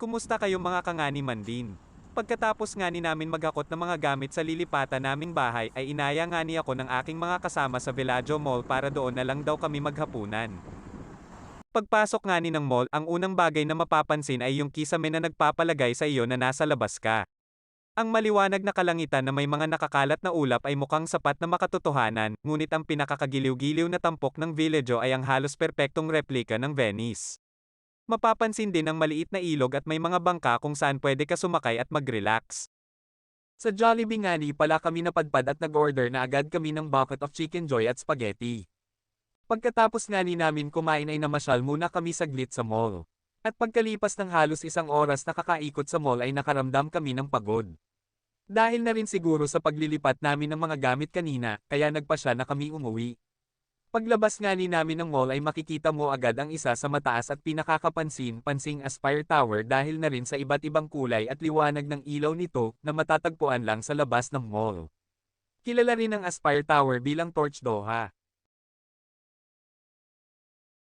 Kumusta kayo mga kangani man din? Pagkatapos nga ni namin maghakot ng mga gamit sa lilipatan naming bahay ay inaya nga ni ako ng aking mga kasama sa Villaggio Mall para doon na lang daw kami maghapunan. Pagpasok nga ni ng mall, ang unang bagay na mapapansin ay yung kisame na nagpapalagay sa iyo na nasa labas ka. Ang maliwanag na kalangitan na may mga nakakalat na ulap ay mukhang sapat na makatotohanan, ngunit ang pinakakagiliw-giliw na tampok ng Villaggio ay ang halos perpektong replika ng Venice. Mapapansin din ang maliit na ilog at may mga bangka kung saan pwede ka sumakay at mag-relax. Sa Jollibee nga ni pala kami napadpad at nag-order na agad kami ng bucket of chicken joy at spaghetti. Pagkatapos nga ni namin kumain ay namasyal muna kami saglit sa mall. At pagkalipas ng halos isang oras na kakaikot sa mall ay nakaramdam kami ng pagod. Dahil na rin siguro sa paglilipat namin ng mga gamit kanina, kaya nagpasya na kami umuwi. Paglabas nga ni namin ng mall ay makikita mo agad ang isa sa mataas at pinakakapansin-pansing Aspire Tower dahil na rin sa iba't ibang kulay at liwanag ng ilaw nito na matatagpuan lang sa labas ng mall. Kilala rin ang Aspire Tower bilang Torch Doha.